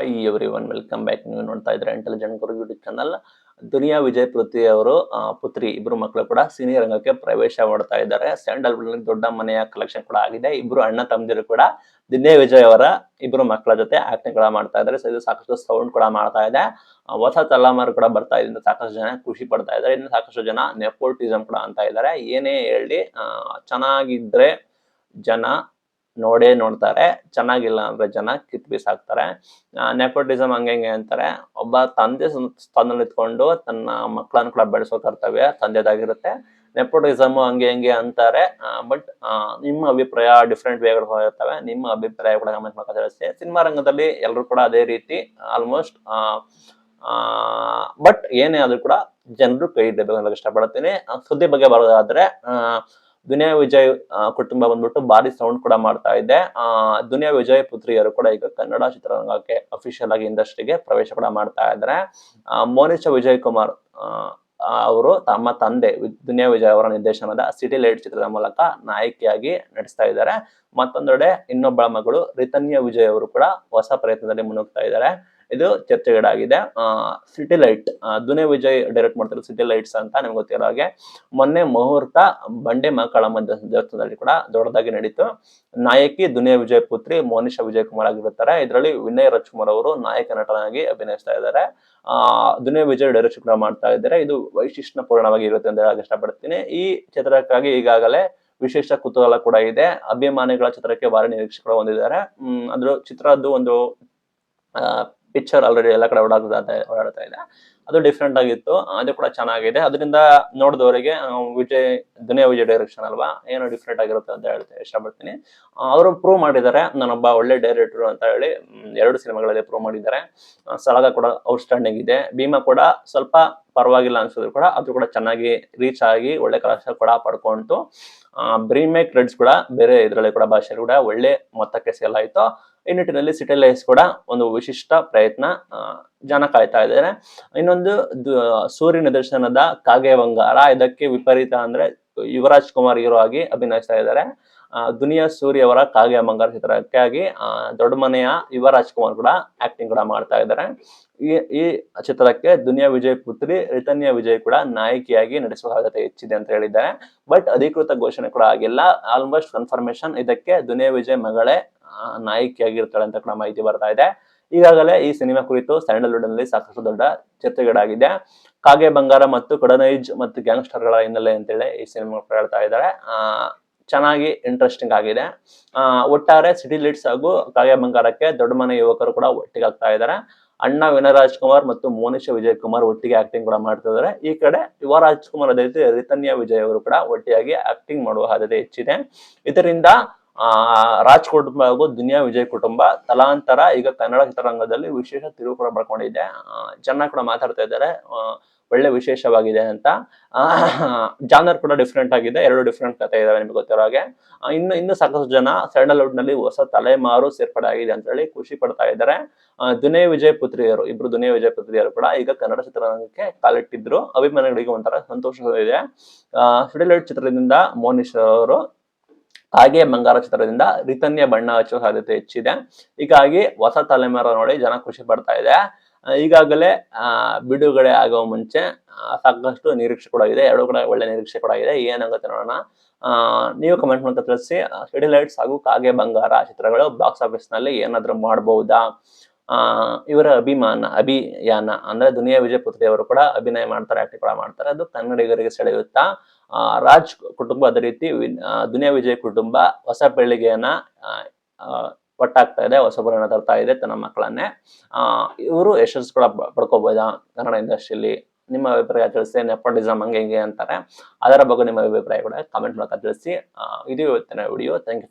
Hi everyone welcome back ನೀವು ನೋಡ್ತಾ ಇದ್ರೆ intelligent Guru YouTube channel Duniya Vijay Prithvi ಅವರು ಪುತ್ರಿ, ಇಬ್ರು ಮಕ್ಕಳು ಕೂಡ ಸಿನಿಯರ್ ರಂಗಕ್ಕೆ ಪ್ರವೇಶ ಮಾಡ್ತಾ ಇದ್ದಾರೆ. ಸ್ಯಾಂಡಲ್ವುಡ್ ದೊಡ್ಡ ಮನೆಯ ಕಲೆಕ್ಷನ್ ಕೂಡ ಆಗಿದೆ. ಇಬ್ರು ಅಣ್ಣ ತಮ್ಮದಿರು ಕೂಡ ದಿನೇ ವಿಜಯ್ ಅವರ ಇಬ್ರು ಮಕ್ಕಳ ಜೊತೆ ಆಕ್ಟಿಂಗ್ ಕೂಡ ಮಾಡ್ತಾ ಇದ್ದಾರೆ. ಸೊ ಇದು ಸಾಕಷ್ಟು ಸೌಂಡ್ ಕೂಡ ಮಾಡ್ತಾ ಇದೆ. ಹೊಸ ತಲೆಮಾರು ಕೂಡ ಬರ್ತಾ ಇದ್ರಿಂದ ಸಾಕಷ್ಟು ಜನ ಖುಷಿ ಪಡ್ತಾ ಇದ್ದಾರೆ. ಇನ್ನು ಸಾಕಷ್ಟು ಜನ ನೆಪೋಟಿಸಮ್ ಕೂಡ ಅಂತ ಇದ್ದಾರೆ. ಏನೇ ಹೇಳಿ ಚೆನ್ನಾಗಿದ್ರೆ ಜನ ನೋಡೇ ನೋಡ್ತಾರೆ. ಚೆನ್ನಾಗಿಲ್ಲ ಅಂದ್ರೆ ಜನ ಕಿತ್ ಬೀಸಾಕ್ತಾರೆ. ನೆಪೋಟಿಸಮ್ ಹಂಗೆ ಹಿಂಗೆ ಅಂತಾರೆ. ಒಬ್ಬ ತಂದೆ ಸ್ಥಾನದಲ್ಲಿ ಇದ್ಕೊಂಡು ತನ್ನ ಮಕ್ಕಳನ್ನು ಕೂಡ ಬೆಳೆಸೋ ಕರ್ತವ್ಯ ತಂದೆದಾಗಿರುತ್ತೆ. ನೆಪೋಟಿಸಮ್ ಹಂಗೆ ಹಿಂಗೆ ಅಂತಾರೆ. ಬಟ್ ನಿಮ್ಮ ಅಭಿಪ್ರಾಯ ಡಿಫ್ರೆಂಟ್ ವೇಗಳು ಹೋಗಿರ್ತವೆ. ನಿಮ್ಮ ಅಭಿಪ್ರಾಯ ಕೂಡ ಗಮನ ತಿಳಿಸಿ. ಸಿನಿಮಾ ರಂಗದಲ್ಲಿ ಎಲ್ಲರೂ ಕೂಡ ಅದೇ ರೀತಿ ಆಲ್ಮೋಸ್ಟ್ ಬಟ್ ಏನೇ ಆದ್ರೂ ಕೂಡ ಜನರು ಕೈ ಇಡಬೇಕು ಇಷ್ಟಪಡ್ತೀನಿ. ಸುದ್ದಿ ಬಗ್ಗೆ ಬರೋದಾದ್ರೆ ದುನಿಯಾ ವಿಜಯ್ ಕುಟುಂಬ ಬಂದ್ಬಿಟ್ಟು ಭಾರಿ ಸೌಂಡ್ ಕೂಡ ಮಾಡ್ತಾ ಇದೆ. ಆ, ದುನಿಯಾ ವಿಜಯ್ ಪುತ್ರಿಯರು ಕೂಡ ಈಗ ಕನ್ನಡ ಚಿತ್ರರಂಗಕ್ಕೆ ಅಫಿಷಿಯಲ್ ಆಗಿ ಇಂಡಸ್ಟ್ರಿಗೆ ಪ್ರವೇಶ ಕೂಡ ಮಾಡ್ತಾ ಇದ್ದಾರೆ ಮೋನಿಶಾ ವಿಜಯ್ ಕುಮಾರ್ ಅವರು ತಮ್ಮ ತಂದೆ ದುನಿಯಾ ವಿಜಯ್ ಅವರ ನಿರ್ದೇಶನದ ಸಿಟಿ ಲೈಟ್ ಚಿತ್ರದ ಮೂಲಕ ನಾಯಕಿಯಾಗಿ ನಟಿಸ್ತಾ ಇದ್ದಾರೆ ಮತ್ತೊಂದೆಡೆ ಇನ್ನೊಬ್ಬಳ ಮಗಳು ರಿತನ್ಯ ವಿಜಯ್ ಅವರು ಕೂಡ ಹೊಸ ಪ್ರಯತ್ನದಲ್ಲಿ ಮುನ್ನುಗ್ತಾ ಇದ್ದಾರೆ ಇದು ಚರ್ಚೆಗೀಡಾಗಿದೆ City Light Duniya Vijay direct ಮಾಡ್ತಿರೋ ಸಿಟಿ ಲೈಟ್ಸ್ ಅಂತ ನಿಮ್ಗೆ ಗೊತ್ತಿರೋ ಹಾಗೆ. ಮೊನ್ನೆ ಮುಹೂರ್ತ ಬಂಡೆ ಮಕ್ಕಳಮ್ಮ ದೇವಸ್- ದೇವಸ್ಥಾನದಲ್ಲಿ ಕೂಡ ದೊಡ್ಡದಾಗಿ ನಡೀತು. ನಾಯಕಿ ದುನಿಯಾ ವಿಜಯ್ ಪುತ್ರಿ ಮೋನಿಶಾ ವಿಜಯ್ ಕುಮಾರ್ ಆಗಿರುತ್ತಾರೆ. ಇದರಲ್ಲಿ ವಿನಯ್ ರಾಜ್ಕುಮಾರ್ ಅವರು ನಾಯಕ ನಟನಾಗಿ ಅಭಿನಯಿಸ್ತಾ ಇದ್ದಾರೆ. ಆ ದುನಿಯಾ ವಿಜಯ್ ಡೈರೆಕ್ಷನ್ ಕೂಡ ಮಾಡ್ತಾ ಇದ್ದಾರೆ. ಇದು ವೈಶಿಷ್ಟ್ಯ ಪೂರ್ಣವಾಗಿ ಇರುತ್ತೆ ಅಂತ ಹೇಳಕ್ ಇಷ್ಟಪಡ್ತೀನಿ. ಈ ಚಿತ್ರಕ್ಕಾಗಿ ಈಗಾಗಲೇ ವಿಶೇಷ ಕುತೂಹಲ ಕೂಡ ಇದೆ. ಅಭಿಮಾನಿಗಳ ಚಿತ್ರಕ್ಕೆ ಭಾರಿ ನಿರೀಕ್ಷೆಗಳು ಹೊಂದಿದ್ದಾರೆ. ಅದ್ರ ಚಿತ್ರದ್ದು ಒಂದು ಪಿಕ್ಚರ್ ಆಲ್ರೆಡಿ ಎಲ್ಲ ಕಡೆ ಓಡಾಡ್ತಾ ಓಡಾಡ್ತಾ ಇದೆ. ಅದು ಡಿಫ್ರೆಂಟ್ ಆಗಿತ್ತು. ಅದು ಕೂಡ ಚೆನ್ನಾಗಿದೆ. ಅದರಿಂದ ನೋಡಿದವರಿಗೆ ವಿಜಯ್, ದುನಿಯಾ ವಿಜಯ್ ಡೈರೆಕ್ಷನ್ ಅಲ್ವಾ? ಏನೋ ಡಿಫ್ರೆಂಟ್ ಆಗಿರುತ್ತೆ ಅಂತ ಹೇಳ್ತಾ ಇಷ್ಟಪಡ್ತೀನಿ. ಅವರು ಪ್ರೂವ್ ಮಾಡಿದ್ದಾರೆ. ನಾನೊಬ್ಬ ಒಳ್ಳೆ ಡೈರೆಕ್ಟರ್ ಅಂತ ಹೇಳಿ ಎರಡು ಸಿನಿಮಾಗಳಲ್ಲಿ ಪ್ರೂವ್ ಮಾಡಿದ್ದಾರೆ. ಸಲಗ ಕೂಡ ಔಟ್ಸ್ಟ್ಯಾಂಡಿಂಗ್ ಇದೆ. ಭೀಮಾ ಕೂಡ ಸ್ವಲ್ಪ ಪರವಾಗಿಲ್ಲ ಅನ್ಸಿದ್ರು ಕೂಡ ಅದು ಕೂಡ ಚೆನ್ನಾಗಿ ರೀಚ್ ಆಗಿ ಒಳ್ಳೆ ಕಲಾಶ ಕೂಡ ಪಡ್ಕೊಂತು. ಬ್ರೀಮೇಕ್ ರೆಡ್ಸ್ ಕೂಡ ಬೇರೆ ಇದರಲ್ಲಿ ಕೂಡ ಭಾಷೆ ಕೂಡ ಒಳ್ಳೆ ಮೊತ್ತಕ್ಕೆ ಸೇಲ್ ಆಯ್ತು. ಈ ನಿಟ್ಟಿನಲ್ಲಿ ಸಿಟಿ ಲೈಫ್ಸ್ ಕೂಡ ಒಂದು ವಿಶಿಷ್ಟ ಪ್ರಯತ್ನ ಜನ ಕಾಯ್ತಾ ಇದ್ದಾರೆ. ಇನ್ನೊಂದು ಸೂರ್ಯ ನಿದರ್ಶನದ ಕಾಗೆ ಬಂಗಾರ, ಇದಕ್ಕೆ ವಿಪರೀತ ಅಂದ್ರೆ ಯುವರಾಜ್ ಕುಮಾರ್ ಹೀರೋ ಆಗಿ ಅಭಿನಯಿಸ್ತಾ ಇದ್ದಾರೆ. ದುನಿಯಾ ಸೂರ್ಯ ಅವರ ಕಾಗೆ ಬಂಗಾರ ಚಿತ್ರಕ್ಕಾಗಿ ದೊಡ್ಡ ಮನೆಯ ಯುವರಾಜ್ ಕುಮಾರ್ ಕೂಡ ಆಕ್ಟಿಂಗ್ ಕೂಡ ಮಾಡ್ತಾ ಇದ್ದಾರೆ. ಈ ಈ ಚಿತ್ರಕ್ಕೆ ದುನಿಯಾ ವಿಜಯ್ ಪುತ್ರಿ, ರಿತನ್ಯ ವಿಜಯ್ ಕೂಡ ನಾಯಕಿಯಾಗಿ ನಡೆಸುವ ಸಾಧ್ಯತೆ ಹೆಚ್ಚಿದೆ ಅಂತ ಹೇಳಿದ್ದಾರೆ. ಬಟ್ ಅಧಿಕೃತ ಘೋಷಣೆ ಕೂಡ ಆಗಿಲ್ಲ. ಆಲ್ಮೋಸ್ಟ್ ಕನ್ಫರ್ಮೇಶನ್ ಇದಕ್ಕೆ ದುನಿಯಾ ವಿಜಯ್ ಮಗಳೇ ನಾಯಕಿಯಾಗಿರ್ತಾಳೆ ಅಂತ ಕೂಡ ಮಾಹಿತಿ ಬರ್ತಾ ಇದೆ. ಈಗಾಗಲೇ ಈ ಸಿನಿಮಾ ಕುರಿತು ಸ್ಯಾಂಡಲ್ವುಡ್ನಲ್ಲಿ ಸಾಕಷ್ಟು ದೊಡ್ಡ ಚರ್ಚೆಗಳಾಗಿದೆ ಕಾಗೆ ಬಂಗಾರ ಮತ್ತು ಕಡನೈಜ್ ಮತ್ತು ಗ್ಯಾಂಗ್ಸ್ಟರ್ಗಳ ಹಿನ್ನೆಲೆ ಅಂತೇಳಿ ಈ ಸಿನಿಮಾ ಹೇಳ್ತಾ ಇದ್ದಾರೆ. ಚೆನ್ನಾಗಿ ಇಂಟ್ರೆಸ್ಟಿಂಗ್ ಆಗಿದೆ. ಒಟ್ಟಾರೆ ಸಿಟಿ ಲೀಡ್ಸ್ ಹಾಗೂ ಕಾಗೆ ಬಂಗಾರಕ್ಕೆ ದೊಡ್ಡ ಮನೆ ಯುವಕರು ಕೂಡ ಒಟ್ಟಿಗೆ ಆಗ್ತಾ ಇದ್ದಾರೆ. ಅಣ್ಣ ವಿನಯ್ ರಾಜ್ಕುಮಾರ್ ಮತ್ತು ಮೋನಿಶ ವಿಜಯ್ ಕುಮಾರ್ ಒಟ್ಟಿಗೆ ಆಕ್ಟಿಂಗ್ ಕೂಡ ಮಾಡ್ತಾ ಇದ್ದಾರೆ. ಈ ಕಡೆ ಯುವ ರಾಜ್ಕುಮಾರ್ ಅದೇ ರೀತಿ ರಿತನ್ಯ ವಿಜಯ್ ಅವರು ಕೂಡ ಒಟ್ಟಿಯಾಗಿ ಆಕ್ಟಿಂಗ್ ಮಾಡುವ ಸಾಧ್ಯತೆ ಹೆಚ್ಚಿದೆ. ಇದರಿಂದ ಆ ರಾಜ್ ಕುಟುಂಬ ಹಾಗೂ ದುನಿಯಾ ವಿಜಯ್ ಕುಟುಂಬ ತಲಾಂತರ ಈಗ ಕನ್ನಡ ಚಿತ್ರರಂಗದಲ್ಲಿ ವಿಶೇಷ ತಿರುವು ಕೂಡ ಪಡ್ಕೊಂಡಿದೆ ಚೆನ್ನಾಗಿ ಕೂಡ ಮಾತಾಡ್ತಾ ಇದ್ದಾರೆ. ಒಳ್ಳೆ ವಿಶೇಷವಾಗಿದೆ ಅಂತ. ಜಾನರ್ ಕೂಡ ಡಿಫ್ರೆಂಟ್ ಆಗಿದೆ. ಎರಡು ಡಿಫ್ರೆಂಟ್ ಕಥೆ ಇದಾವೆ ನಿಮ್ಗೆ ಗೊತ್ತಿರೋ ಹಾಗೆ. ಇನ್ನು ಇನ್ನು ಸಾಕಷ್ಟು ಜನ ಸ್ಯಾಂಡಲ್ವುಡ್ನಲ್ಲಿ ಹೊಸ ತಲೆಮಾರು ಸೇರ್ಪಡೆ ಆಗಿದೆ ಅಂತ ಹೇಳಿ ಖುಷಿ ಪಡ್ತಾ ಇದ್ದಾರೆ. ಆ, ದುನಿಯಾ ವಿಜಯ್ ಪುತ್ರಿಯರು ಇಬ್ರು ದುನಿಯಾ ವಿಜಯ್ ಪುತ್ರಿಯರು ಕೂಡ ಈಗ ಕನ್ನಡ ಚಿತ್ರರಂಗಕ್ಕೆ ಕಾಲಿಟ್ಟಿದ್ರು. ಅಭಿಮಾನಿಗಳಿಗೆ ಒಂಥರ ಸಂತೋಷ ಇದೆ. ಆ ಚಿತ್ರದಿಂದ ಮೋನಿಶ್ ಅವರು ಹಾಗೆ ಬಂಗಾರ ಚಿತ್ರದಿಂದ ರಿತನ್ಯ ಬಣ್ಣ ಹಚ್ಚುವ ಸಾಧ್ಯತೆ ಹೆಚ್ಚಿದೆ. ಹೀಗಾಗಿ ಹೊಸ ತಲೆಮಾರು ನೋಡಿ ಜನ ಖುಷಿ ಪಡ್ತಾ ಇದೆ. ಈಗಾಗಲೇ ಬಿಡುಗಡೆ ಆಗೋ ಮುಂಚೆ ಸಾಕಷ್ಟು ನಿರೀಕ್ಷೆ ಕೂಡ ಇದೆ. ಎರಡು ಕೂಡ ಒಳ್ಳೆ ನಿರೀಕ್ಷೆ ಕೂಡ ಇದೆ. ಏನಾಗುತ್ತೆ ನೋಡೋಣ. ನೀವು ಕಮೆಂಟ್ ಮೂಲಕ ತಿಳಿಸಿ. ಲೈಟ್ಸ್ ಹಾಗೂ ಕಾಗೆ ಬಂಗಾರ ಚಿತ್ರಗಳು ಬಾಕ್ಸ್ ಆಫೀಸ್ನಲ್ಲಿ ಏನಾದ್ರೂ ಮಾಡಬಹುದಾ ಇವರ ಅಭಿಮಾನ, ಅಭಿಯಾನ, ಅಂದ್ರೆ ದುನಿಯಾ ವಿಜಯ್ ಪುತ್ರಿ ಅವರು ಕೂಡ ಅಭಿನಯ ಮಾಡ್ತಾರೆ ಆಕ್ಟಿಂಗ್ ಕೂಡ ಮಾಡ್ತಾರೆ. ಅದು ಕನ್ನಡಿಗರಿಗೆ ಸೆಳೆಯುತ್ತಾ ರಾಜ್ ಕುಟುಂಬ ಅದೇ ರೀತಿ ದುನಿಯಾ ವಿಜಯ್ ಕುಟುಂಬ ಹೊಸ ಪೀಳಿಗೆಯನ್ನ ಒಟ್ಟಾಗ್ತಾ ಇದೆ ಹೊಸಬರನ್ನ ತರ್ತಾ ಇದೆ ತನ್ನ ಮಕ್ಕಳನ್ನೇ. ಇವರು ಯಶಸ್ಸು ಕೂಡ ಪಡ್ಕೋಬಹುದಾ ಕನ್ನಡ ಇಂಡಸ್ಟ್ರಿಯಲ್ಲಿ? ನಿಮ್ಮ ಅಭಿಪ್ರಾಯ ತಿಳಿಸಿ ನೆಪೋಟಿಸಮ್ ಹಂಗೆ ಹಿಂಗೆ ಅಂತಾರೆ. ಅದರ ಬಗ್ಗೆ ನಿಮ್ಮ ಅಭಿಪ್ರಾಯ ಕೂಡ ಕಾಮೆಂಟ್ ಮೂಲಕ ತಿಳಿಸಿ. ಇದು ಇವತ್ತಿನ ವಿಡಿಯೋ ಥ್ಯಾಂಕ್ ಯು